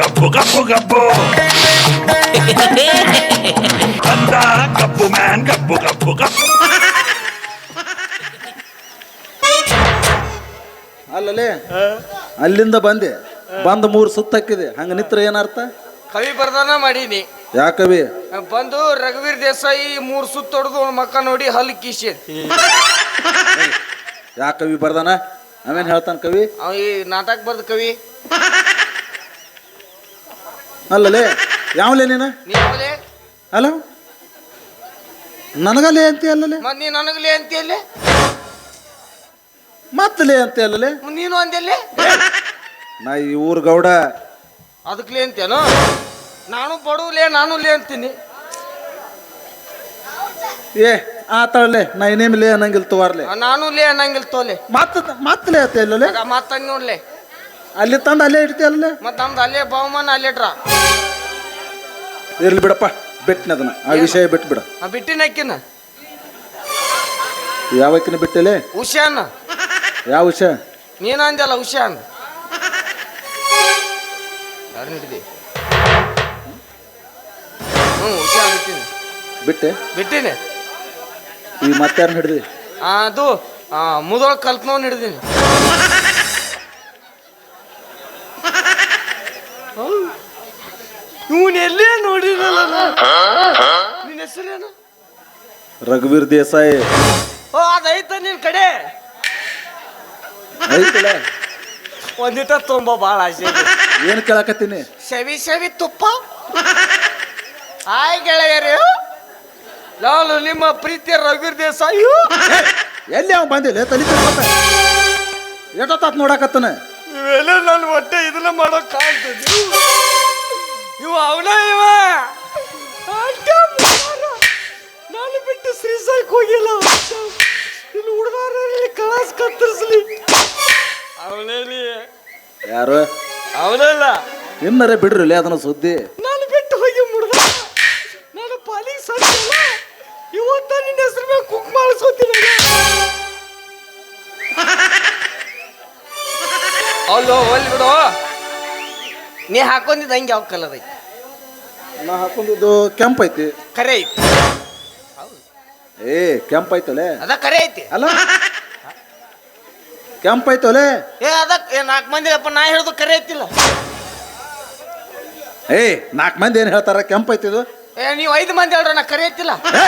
ಗಬ್ಬು ಗಬ್ಬು ಗಬ್ಬು ಗಬ್ಬು ಬಂದ kapu ಮ್ಯಾನ್ kapu ಗಬ್ಬು ಗಬ್ಬು ಅಲ್ಲಲೇ ಅಲ್ಲಿಂದ ಬಂದೆ. ಬಂದು ಮೂರು ಸುತ್ತಕ್ಕಿದೆ. ಹಂಗ ನಿತ್ರ ಏನರ್ಥ ಕವಿ ಬರ್ದಾನ ಮಾಡೀನಿ. ಯಾಕವಿ ಬಂದು ರಘುವೀರ್ ದೇಸಾಯಿ ಮೂರು ಸುತ್ತ ಹೊಡೆದು ಮಕ್ಕ ನೋಡಿ ಹಲ್ ಯಾ ಕವಿ ಬರ್ದಾನ? ಅವೇನ್ ಹೇಳ್ತಾನ ಕವಿ? ಅವ ಈ ನಾಟಕ ಬರ್ದ ಕವಿ? ಅಲ್ಲಲೇ ಯಾವಲೇ ನೀನು? ನೀ ನನಗಲ್ಲೇ ಅಲ್ಲ ನನಗಲೇ ಅಂತಿ ಅಲ್ಲಲೇ? ಮತ್ ನೀ ನನಗಲೇ ಅಂತೀಯಲ್ಲೇ ಮತ್ತಲೇ ಅಂತ ಅಲ್ಲಲೇ? ನೀನು ಅಂದೆಲ್ಲೇ ನಾ ಈ ಊರ್ ಗೌಡ. ಅದಕ್ಲೇ ಅಂತೇನು ನಾನು ಬಡವ್ಲೇ ನಾನು ಲೇ ಅಂತೀನಿ. ಏ ಆತಳಲೆ ನಾ ಇನ್ನೇಮ್ಲೇ ಅನ್ನಂಗಿಲ್ ತೋರ್ಲೆ ನಾನು ಲೇ ಅನ್ನಂಗಿಲ್ ತೋಲೆ ಮತ್ತ ಮತ್ತಲೇ ಅಂತಿ ಅಲ್ಲಲೇ? ಮತ್ತೆ ನೋಡ್ಲೆ ಅಲ್ಲಿ ತಂದು ಅಲ್ಲೇ ಇಡ್ತೀಯ ಅಲ್ಲ ಮತ್ ನಮ್ದು ಅಲ್ಲೇ ಬಹುಮಾನ ಅಲ್ಲೇ ಇಟ್ರ. ಇರ್ಲಿ ಬಿಡಪ್ಪ ಬಿಟ್ಟಿನ ಅದನ್ನ ಆ ವಿಷಯ ಬಿಟ್ಟು ಬಿಡ. ಬಿಟ್ಟಿನ ಅಕ್ಕಿನ? ಯಾವಕ್ಕಿನ ಬಿಟ್ಟಲೆ? ಉಷ್ಯಾನ. ಯಾವ ವಿಷಯ ನೀನ ಅಂದಲ್ಲ ಉಷ್ಯಾನ್. ಯಾರು ಹಿಡಿದಿ? ಹ್ಞೂ ಬಿಟ್ಟಿನಿ. ಬಿಟ್ಟೆ? ಬಿಟ್ಟಿನಿ. ಈ ಮತ್ತೆ ಹಿಡ್ದಿ? ಆ, ಅದು ಮುದ್ರ ಕಲ್ತ್ನವನ್ ಹಿಡ್ದೀನಿ ಇವನ್ ಎಲ್ಲೇ ನೋಡಿರಲ್ಲ ನಿನ್ನ ಹೆಸರೇನು? ರಘುವೀರ್ ದೇಸಾಯಿ. ಓ ಅದೈತ ನಿನ್ ಕಡೆ. ಐತಲ್ಲ? ಒಂದಿಟ ತುಂಬ ಭಾಳ ಆಸೆ ಇದೆ. ಏನ್ ಕೇಳಕತ್ತೀನಿ? ಸವಿ ಸವಿ ತುಪ್ಪ. ಹಾಯ್ ಗೆಳೆಯರು. ನಾನು ನಿಮ್ಮ ಪ್ರೀತಿಯ ರಘುವೀರ್ ದೇಸಾಯಿ. ಎಲ್ಲಿ ಅವ ಬಂದಿಲ್ಲ ತಲಿ ತಿರ್ಕೊತ ಎಷ್ಟೊತ್ತಾತ್ ನೋಡಕತ್ತನ? ಇವೆಲ್ಲ ನನ್ನ ಹೊಟ್ಟೆ ಇದನ್ನ ಮಾಡೋಕ್ ಕಾಣ್ತದೆ ಇವ ಅವನ ಇವ. ಬಿಟ್ಟು ಶ್ರೀಸಾಕ್ ಹೋಗಿಲ್ಲ. ಇಲ್ಲಿ ಹುಡುಗರಲ್ಲಿ ಕಳಾಸ್ ಕತ್ತರಿಸ್ಲಿ. ಅವನೇಲಿ? ಯಾರು? ಅವನಲ್ಲ ಇನ್ನರೇ ಬಿಡ್ರಿ ಅದನ್ನ ಸುದ್ದಿ. ನಾನು ಬಿಟ್ಟು ಹೋಗಿ ಮುಡ್ದ ನಾನು ಪಾಲಿಗೆ ಸತ್ತಿಲ್ಲ ಇವತ್ತ ನಿನ್ನ ಹೆಸರು ಮೇಲೆ ಕುಕ್ ಮಾಡಿಸ್ಕೊತೀನಿ ಅಲ್ಲೋ ಒಲ್ ಬಿಡು. ನೀ ಹಾಕೊಂಡಿದ್ದ ಹಂಗೆ ಯಾವ ಕಲರ್ ಐತಿ. ನಾ ಹಾಕೊಂಡಿದ್ದು ಕೆಂಪ್ ಐತಿ ಕರೆ ಐತಿ. ಏ ಕೆಂಪ್ ಐತಲೆ ಅದ ಕರೆ ಐತಿ. ಅಲ್ಲ ಕೆಂಪ್ ಐತಲೆ ಏ ಅದಕ್ಕೆ ಏ ನಾಲ್ಕು ಮಂದಿ ಅಪ್ಪ ನಾ ಹೇಳ್ದು ಕರೆ ಐತಿಲ್ಲ. ಏ ನಾಲ್ಕು ಮಂದಿ ಏನು ಹೇಳ್ತಾರ ಕೆಂಪ್ ಐತಿದು ಏ ನೀವು ಐದು ಮಂದಿ ಹೇಳ್ರ ನಾ ಕರೆ ಐತಿಲ್ಲ. ಏ,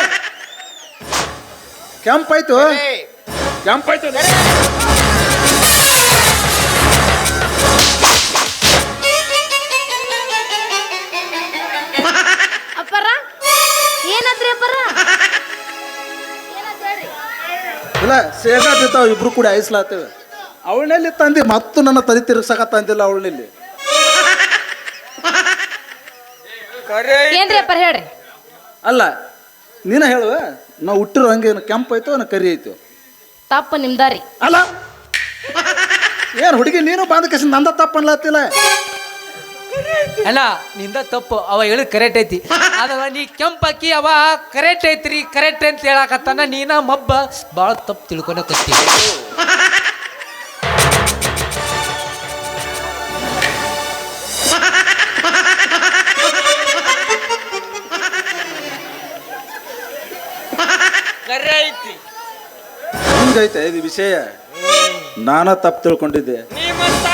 ಕೆಂಪ್ ಐತು ಇಲ್ಲ ಸೇಗಾ ಬಿದ್ದಾವ ಇಬ್ರು ಕೂಡ ಐಸ್ಲಾತೇವೆ. ಅವಳಲ್ಲಿ ತಂದಿ ಮತ್ತು ನನ್ನ ತಲೆ ತಿರ್ಗ್ಸಕತ್ತ ತಂದಿಲ್ಲ ಅವಳಲ್ಲಿ. ಏನ್ರಿ ಅಪ್ಪರ ಹೇಳ್ರಿ. ಅಲ್ಲ ನೀನ ಹೇಳುವ ನಾವು ಹುಟ್ಟಿರೋ ಹಂಗೆ ಕೆಂಪ್ ಐತೋ ನಾ ಕರಿ ಐತೋ? ತಪ್ಪ ನಿಮ್ದಾರಿ. ಅಲ್ಲ ಏನು ಹುಡುಗಿ ನೀನು ಬಾಂಧ ಕಸಿ ನಂದ ತಪ್ಪ ಅನ್ಲತ್ತಿಲ್ಲ ಅಲ್ಲ ನಿಂದ ತಪ್ಪು. ಅವ ಹೇಳು ಕರೆಕ್ಟ್ ಐತಿ. ಅದವ ನೀ ಕೆಂಪಕ್ಕಿ ಅವ ಕರೆಕ್ಟ್ ಐತ್ರಿ ಕರೆಕ್ಟ್ ಅಂತ ಹೇಳಕತ್ತಾನ ನೀನ ಮಬ್ಬ. ಭಾಳ ತಪ್ಪು ತಿಳ್ಕೊಳಕತ್ತಿ. ಕರೆ ಐತಿ ಹಿಂಗೈತೆ ಇದು ವಿಷಯ. ನಾನ ತಪ್ಪು ತಿಳ್ಕೊಂಡಿದ್ದೆ. ನೀ ತಪ್ಪ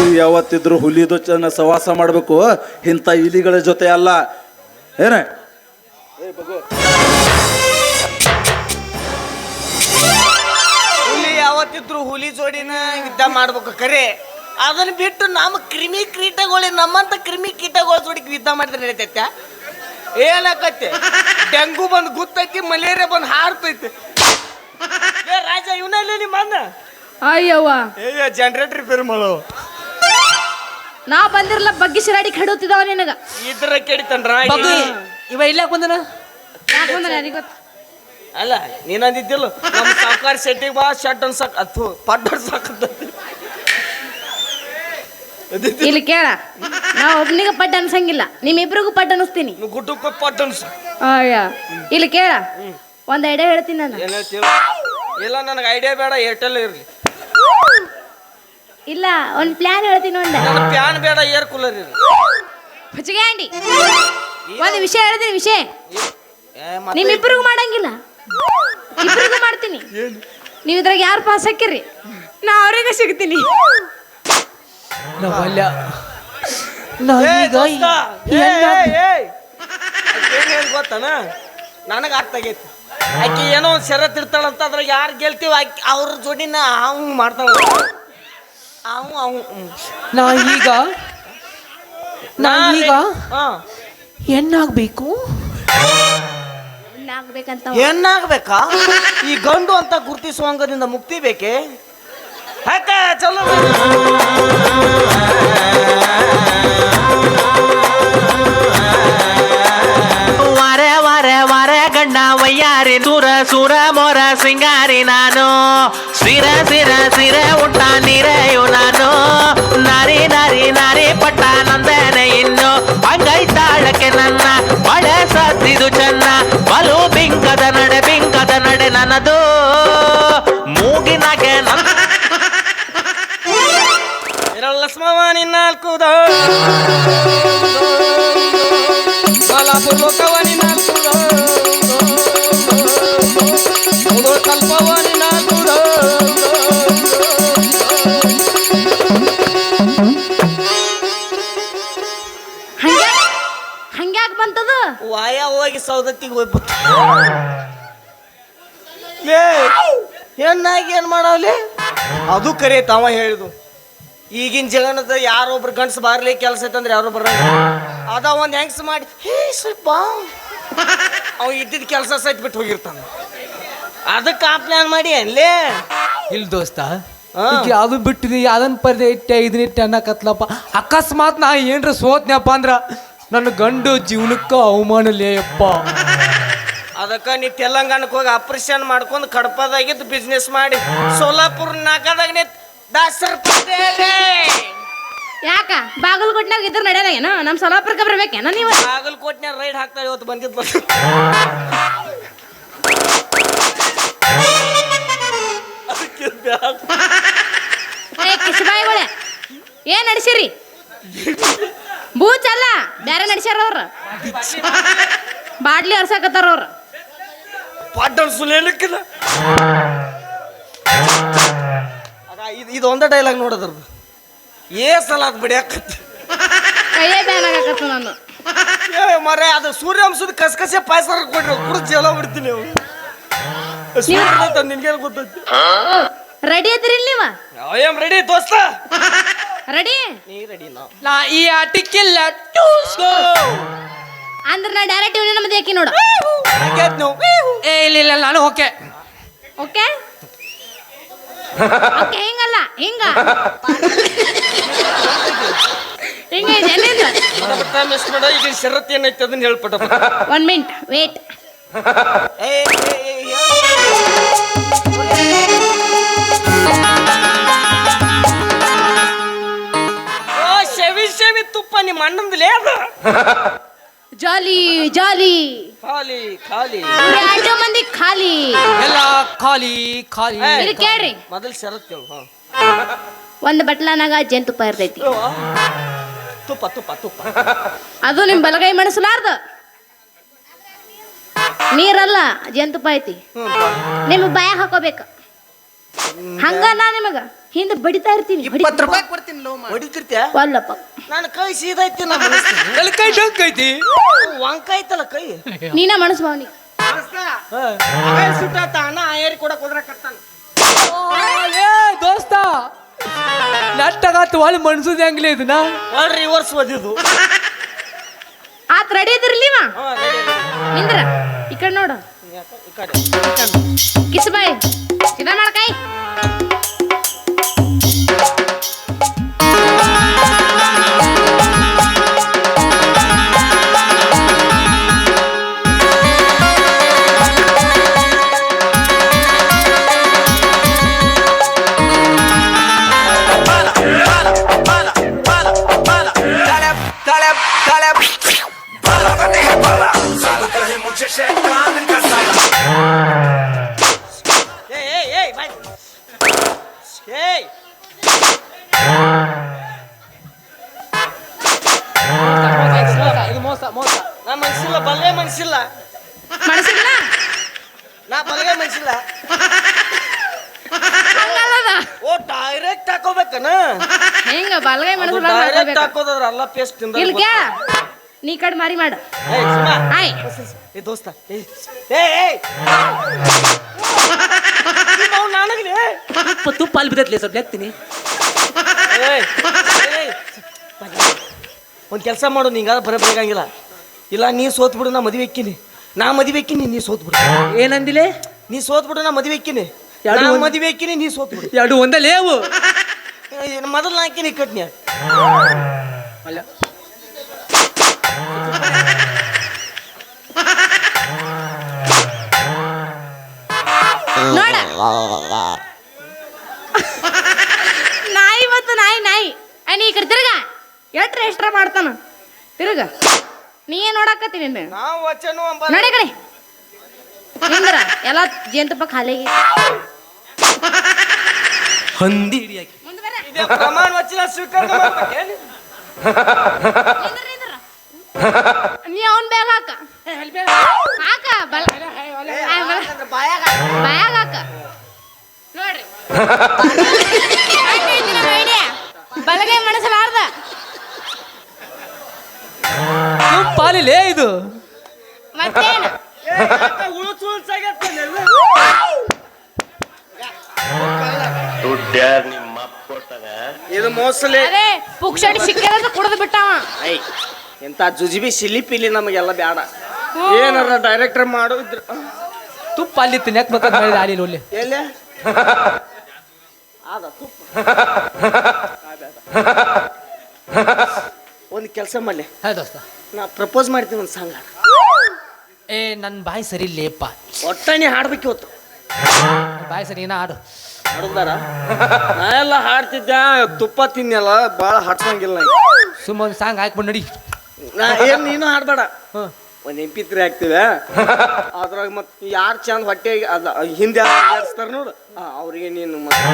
ಹುಲಿ ಯಾವತ್ತಿದ್ರು ಹುಲಿದು ಚೆನ್ನ ಸವಾಸ ಮಾಡಬೇಕು ಇಂಥ ಇಲಿಗಳ ಜೊತೆ ಅಲ್ಲ. ಏನ? ಹುಲಿ ಯಾವತ್ತಿದ್ರು ಹುಲಿ ಜೋಡಿನ ಯುದ್ಧ ಮಾಡ್ಬೇಕು ಕರೆ. ಅದನ್ನ ಬಿಟ್ಟು ನಮ್ಮ ಕ್ರಿಮಿ ಕೀಟಗಳು ನಮ್ಮಂತ ಕ್ರಿಮಿ ಕೀಟಗಳ ಜೋಡಿ ಯುದ್ಧ ಮಾಡಿದ್ರೆ ನಡೀತೈತೆ? ಏನಾಕತ್ತೆ? ಡೆಂಗು ಬಂದು ಗುತ್ತೈತಿ ಮಲೇರಿಯಾ ಬಂದು ಹಾರ್ತೈತಿ. ಏ ರಾಜ ಇವನಲ್ಲಿ ನಿಮ್ಮ ಅಣ್ಣ? ಅಯ್ಯವ್ವ ಏ ಜನರೇಟರ್ ರಿಪೇರ್ ಮಾಡೋ ನಾ ಬಂದಿರಲ್ಲ ಬಗ್ಗಿ ಶಿರಾಡಿ ಕೆಡುತ್ತಿದ್ದಾವ ನಿನಗ. ಇದ್ರ ಕೆಡಿತನ್ರ ಬಗ್ಗಿ ಇವ ಇಲ್ಲ ಬಂದನ? ಯಾಕೆ ಬಂದನ ಯಾರಿಗ್ ಗೊತ್ತ? ಅಲ್ಲ ನೀನಂದಿದ್ದಿಲ್ಲ ನಮ್ಮ ಸಾವುಕಾರ ಸೆಟ್ಟಿಗೆ ಬಾ ಶರ್ಟ್ ಅನ್ಸಕ್ ಅಥು ಪಡ್ ಸಾಕತ್ತೈತಿ ಇಲ್ಲಿ ಕೇಳ ನಾ ಒಬ್ನಿಗೆ ಪಟ್ ಅನ್ಸಂಗಿಲ್ಲ ನಿಮ್ಮಿಬ್ರಿಗೂ ಪಟ್ ಅನಿಸ್ತೀನಿ. ಗುಟ್ಟಕ್ಕೆ ಪಟ್ ಅನ್ಸ ಅಯ್ಯ ಇಲ್ಲಿ ಕೇಳ ಒಂದ್ ಐಡಿಯಾ ಹೇಳ್ತೀನಿ ನಾನು. ಇಲ್ಲ ನನಗೆ ಐಡಿಯಾ ಬೇಡ ಏರ್ಟೆಲ್ ಇರಲಿ. ಇಲ್ಲ ಒಂದ್ ಪ್ಲಾನ್ ಹೇಳ್ತೀನಿ ಒಂದ. ನನ್ನ ಪ್ಯಾನ್ ಬೇಡ ಏರ್ ಕೂಲರ್ ಇರು. ಹುಚ್ಚಿಗೆ ಅಂಡಿ ಒಂದು ವಿಷಯ ಹೇಳ್ತೀನಿ ವಿಷಯ. ಏ, ಮತ್ತೆ ನಿಮ್ಮಿಬ್ಬರಿಗೂ ಮಾಡಂಗಿಲ್ಲ. ಇಬ್ಬರಿಗೂ ಮಾಡ್ತೀನಿ. ನೀವು ಇದ್ರಾಗ ಯಾರು ಪಾಸ್ ಹಾಕಿರಿ? ನಾ ಅವ್ರಿಗೆ ಸಿಗ್ತೀನಿ. ನಾವ್ ಅಲ್ಲ ನಾವ್ ಏ, ದೋಸ್ತ, ಏ, ಏ, ಏ. ಆಕಿ ಏನ್ ಹೇಳ್ ಗೊತ್ತನ? ನನಗೆ ಅರ್ಥ ಆಗೈತಿ. ಆಕೆ ಏನೋ ಒಂದು ಶರತ್ ಇರ್ತಾಳಂತ ಅದ್ರಾಗ ಯಾರು ಗೆಲ್ತೀವಿ ಆಕೆ ಅವ್ರ ಜೋಡಿನ ಹಂಗ್ ಮಾಡ್ತಾಳ ಅವ್ ಅವ್ ಹ್ಮ್. ನಾ ಈಗ ನಾ ಈಗ ಹಾ. ಏನಾಗ್ಬೇಕು ಆಗ್ಬೇಕಂತ ಏನಾಗ್ಬೇಕಾ ಈ ಗಂಡು ಅಂತ ಗುರುತಿಸುವಂಗದಿಂದ ಮುಕ್ತಿ ಬೇಕೆ? ಆಯ್ತಾ ಚಲೋ ವಾರೆ ಗಂಡ ವಯ್ಯಾರಿ ಸುರ ಸುರ ಮೊರ ಸಿಂಗಾರಿ ನಾನು. ಸಿರ ಸಿರ ಸಿರ ಉಟ್ಟ ನೀರೆಯು ನಾನು. ನಾರಿ ನಾರಿ ನಾರಿ, ಪಟ್ಟ ನಂದನೆ ಇನ್ನು. ಹಂಗೈತಾಳಕ್ಕೆ ನನ್ನ ಬಳೆ ಸದ್ದಿದು ಚೆನ್ನ. ಬಲು ಬಿಂಕದ ನಡೆ ಬಿಂಕದ ನಡೆ ನನ್ನದು. ಮೂಗಿನಾಗೆ ನನ್ನ ದೋ ಸಾಲ ಲೋಕವಾನಿ ನಾಲ್ಕು ಕಲ್ಪವಾನಿ ಹೋಗಿ ಸೌದತ್ತಿಗೆ ಹೋಗ್ಬಿಟ್ಟು. ಲೇ ಹೆಣ್ಣಾಗಿ ಏನು ಮಾಡವ್ಲಿ? ಅದು ಕರೆ ತಾವ ಹೇಳಿದು ಈಗಿನ ಜಗನದ ಯಾರೊಬ್ರು ಗಂಡ್ಸ್ ಬಾರ್ಲಿ ಕೆಲಸ ಐತಂದ್ರೆ ಯಾರು ಬರಂಗ ಅದ ಒಂದ್ ಹೆಂಗ್ಸ್ ಮಾಡಿ ಹೇ ಸ್ವಲ್ಪ. ಅವ ಇದ್ದಿದ್ ಕೆಲಸ ಸಹಿತ ಬಿಟ್ಟು ಹೋಗಿರ್ತಾನ. ಅದಕ್ಕೆ ಆ ಪ್ಲಾನ್ ಮಾಡಿ ಅಲ್ಲೇ ಇಲ್ಲ ದೋಸ್ತ. ಈಗ ಅದು ಬಿಟ್ಟಿದಿ ಅದನ್ನ ಪರ್ದೆ ಇಟ್ಟೆ ಇದನ್ನ ಇಟ್ಟೆ ಅನ್ನಕತ್ಲಪ್ಪ. ಅಕಸ್ಮಾತ್ ನಾ ಏನ್ರ ಸೋತ್ನಪ್ಪ ಅಂದ್ರ ನನ್ನ ಗಂಡು ಜೀವನಕ್ಕ ಅವಮಾನ ಲೇಯಪ್ಪ ಅದಕ್ಕೆ ನೀ ತೆಲಂಗಾಣಕ್ಕೆ ಹೋಗಿ ಆಪರೇಷನ್ ಮಾಡ್ಕೊಂಡು ಕಡಪದಾಗಿದ್ದು ಬಿಸ್ನೆಸ್ ಮಾಡಿ ಸೋಲಾಪುರ ನಾಕದಾಗ ನೀ ದಾಸರ ಯಾಕ? ಬಾಗಲಕೋಟ್ನಾಗ ಇದ್ರ ನಡೆಯಲ್ಲ ಏನೋ? ನಮ್ಮ ಸೊಲಾಪುರಕ್ಕೆ ಬರ್ಬೇಕೇನ ನೀವು? ಬಾಗಲಕೋಟ್ನಾಗ ರೈಡ್ ಹಾಕ್ತಾ ಇವತ್ತು ಬಂದಿದ್ದು ಅದಕ್ಕೆ ಬ್ಯಾಡ. ಏ ಕಿಶಬಾಯಿಗಳೇ ಏನ್ ನಡ್ಸಿರಿ? ಬೂಚ್ ಅಲ್ಲ ಬ್ಯಾರೆ ನಡ್ಸ್ಯಾರ ಅವ್ರ. ಬಾಡ್ಲಿ ಹರ್ಸಕತ್ತಾರ ಅವ್ರ. ಇದು ಇದು ಒಂದೇ ಡೈಲಾಗ್ ನೋಡೋದ್ರದ್ದು ಏ ಸಲ ಅದು ಬಿಡಿಯಾಕತ್ತೆ. ಕೈಯೇ ಬ್ಯಾನ್ ಆಗಾಕತ್ತ ನಾನು. ಏ ಮರೆ ಅದು ಸೂರ್ಯವಂಶದ ಕಸಕಸೆ ಪಾಯಸ ಕೊಡ್ರಿ ಕುಡಿದು ಜಲ ಬಿಡ್ತೀನಿ ಅವು ಸೂರ್ಯ ನಿನ್ಗೇನು ಗೊತ್ತೈತಿ? ರೆಡಿ ಐತ್ರಿ ನೀವ? ಐ ರೆಡಿ ದೋಸ್ತ? ರೆಡಿ ನೀ ರೆಡಿ ನಾ ನಾ ಈ ಆಟಿಕ್ಕಿಲ್ಲ ಟೂಸ್ಕೋ ಅಂದ್ರೆ ನಾ ಡೈರೆಕ್ಟ್ ಇವನೇ ನಮ್ಮದು ಯಾಕಿ ನೋಡು ನೀವು ಏ ಇಲ್ಲ ಇಲ್ಲ ನಾನು ಓಕೆ ಓಕೆ ಓಕೆ ಹಿಂಗಲ್ಲ ಹಿಂಗ ಹಿಂಗ ಏನಿಲ್ಲ ಮಿಸ್ ಮಾಡ ಈಗ ಶರತ್ ಏನೈತೆ ಅದನ್ನ ಹೇಳ್ಪಟ್ಟ ಒನ್ ಮಿನಿಟ್ ವೇಟ್ ಏ ಏ, ಏ, ನಿಮ್ಮ ಅಣ್ಣಂದಲೇ ಅದು ಜಾಲಿ ಜಾಲಿ. ಖಾಲಿ ಖಾಲಿ. ಎರಡು ಮಂದಿ ಖಾಲಿ. ಎಲ್ಲ ಖಾಲಿ ಖಾಲಿ. ಇಲ್ಲಿ ಕೇಳ್ರಿ. ಮೊದಲು ಶರತ್ ಕೇಳು ಹಾ. ಒಂದು ಬಟ್ಲನಾಗ ಜೇನುತುಪ್ಪ ಇರ್ತೈತಿ. ತುಪ್ಪ ತುಪ್ಪ ತುಪ್ಪ. ಅದು ನಿಮ್ ಬಲಗೈ ಮಣಸಲಾರ್ದ? ನೀರಲ್ಲ ಜೇನುತುಪ್ಪ ಐತಿ. ನಿಮ್ ಬಾಯ ಹಾಕೋಬೇಕು. ಹಂಗ ನಾ ನಿಮಗ? ಹಿಂದೆ ಬಡಿತಾ ಇರ್ತೀನಿ ಇಪ್ಪತ್ತು ರೂಪಾಯಿ ಕೊಡ್ತೀನಿ ಲೋ ಹೊಡಿತಿರ್ತ್ಯಾ ಅಲ್ಲಪ್ಪ. ನಾನು ಕೈ ಸೀದೈತಿ ನಮ್ಮ. ಎಲ್ಲಿ ಕೈ ಡಂಕ್ ಐತಿ? ವಂಕ ಐತಲ್ಲ ಕೈ? ನೀನ ಮನಸ್ ಭಾವನಿ ಸುಟ್ಟಾತ ಅಣ್ಣ ಏರಿ ಕೊಡಕ್ ಹೋದ್ರಕತ್ತಾನ ಏ ದೋಸ್ತ ನಟ್ಟಗಾತು ಒಳ್ಳೆ ಮನ್ಸುದ ಹೆಂಗ್ಲಿ ಇದನ್ನ? ಒಳ್ಳೆ ರಿವರ್ಸ್ ಓದಿದ್ದು. ಆತ್ ರೆಡಿ ಇದ್ರಲ್ಲಿವ ಹಾ ರೆಡಿ ನಿಂದ್ರ ಈ ಕಡೆ ನೋಡು. ಈ ಕಡೆ. काला बाला बने बाला सब कहे मुझे शैतान ಓ ಡೈರೆಕ್ಟ್ ಹಾಕೋಬೇಕನ? ಹೆಂಗ ಬಲಗೈ ಅದು ಡೈರೆಕ್ಟ್ ಹಾಕೋದ್ರ ಅಲ್ಲ ಪೇಸ್ಟ್ ತಿಂದ ಕೇಳ ನೀ ಕಡೆ ಮಾರಿ ಮಾಡ. ಆಯ್ ಏ ದೋಸ್ತ. ಏ ಏ ನಾನಗ್ಲಿ ತುಪ್ಪ ತುಪ್ಪ ಅಲ್ಲಿ ಬಿದ್ದೈತ್ಲೆ ಸ್ವಲ್ಪ ಎತ್ತೀನಿ. ಒಂದ್ ಕೆಲಸ ಮಾಡು ನಿಂಗ ಬರ ಬೇಕಾಗಿಲ್ಲ ಇಲ್ಲ ನೀ ಸೋತ್ ಬಿಡು ನಾ ಮದುವೆ ಇಕ್ಕಿನಿ. ನಾ ಮದುವೆ ಇಕ್ಕಿನಿ ನೀ ಸೋತ್ ಬಿಡು ಏನಂದಿಲೆ? ನೀ ಸೋತ್ ಬಿಡು ನಾ ಮದುವೆ ಎಕ್ಕಿನಿ ಎರಡು ಒಂದ್- ಮದುವೆ ಹಾಕಿನಿ ನೀ ಸೋತ್ ಬಿಡು. ಎರಡು ಒಂದೇ ಅವು ಮೊದಲು ನಾ ಹಾಕಿನಿ ಕಟ್ನಿ ಅಲ್ಲ. ನೋಡ. ನಾಯಿ ಮತ್ತು ನಾಯಿ ನಾಯಿ. ಆ, ನೀ ಈ ಕಡೆ ತಿರ್ಗ. ಎಷ್ಟ್ರ ಮಾಡ್ತಾನ? ತಿರುಗ. ನೀ ಏನ್ ನೋಡಾಕತ್ತೀನಿ ನಾವು ವಚನ ನಡೆ ಕಡೆ. ನಿಂದ್ರ ಎಲ್ಲ ಜೇನುತುಪ್ಪ ಖಾಲಿ. ಹಂದಿ ಹಿಡಿಯಾಕಿ ಮುಂದ್ ಇದೆ ಪ್ರಮಾಣ ವಚನ ಸ್ವೀಕಾರ ಮಾಡ್ಬೇಕೇನು? ನೀ ಅವನ್ ಬ್ಯಾಗ ಹಾಕ. ಹಾಕ ಬಲ ಮೋಸಲೆ ಅದೇ ಸಿಕ್ಕಿರೋದು ಕುಡಿದು ಬಿಟ್ಟವ. ಐ ಎಂತ ಜುಜಿಬಿ ಸಿಲಿ ಪಿಲಿ ನಮಗೆಲ್ಲ ಬೇಡ ಏನಾರ ಡೈರೆಕ್ಟರ್ ಮಾಡು ತುಪ್ಪ ಅಲ್ಲಿ ತಿನ್ನಕ್ ಬೇಕಾದ್ ಮಾಡಿದ ಎಲ್ಲಿ? ಆದ ತುಪ್ಪ. ಒಂದು ಕೆಲಸ ಮಾಡಲಿ. ಹಾ ದೋಸ್ತ. ನಾ ಪ್ರಪೋಸ್ ಮಾಡ್ತೀನಿ ಒಂದು ಸಾಂಗ್ ಏ ನನ್ನ ಬಾಯಿ ಸರಿ ಇಲ್ಲೇಪ್ಪ. ಒಟ್ಟಣಿ ಹಾಡ್ಬೇಕು ಇವತ್ತು. ಬಾಯಿ ಸರಿ ಏನ ಆಡು ಹಾಡುದಾರ ನಾ ಎಲ್ಲ ಹಾಡ್ತಿದ್ದೆ ತುಪ್ಪ ತಿನ್ನಲ್ಲ ಭಾಳ ಹಾಡ್ಸಂಗಿಲ್ಲ ಸುಮ್ಮನೆ ಸಾಂಗ್ ಹಾಕ್ಬಿಡ್ ನಡಿ. ನಾ ಏನ್ ನೀನು ಹಾಡ್ಬೇಡ. ಹ್ಞೂ ಒಂದ್ ಎಂ ಪಿ ತ್ರೀ ಹಾಕ್ತಿವೆ. ಅದ್ರಾಗ ಮತ್ ಯಾರು ಚಂದ ಹೊಟ್ಟೆ ಅದ ಹಿಂದೆ ಆಡ್ಸ್ತಾರ ನೋಡು. ಅವ್ರಿಗೆ ನೀನು ಮತ್ತೆ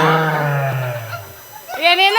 ಏನೇನ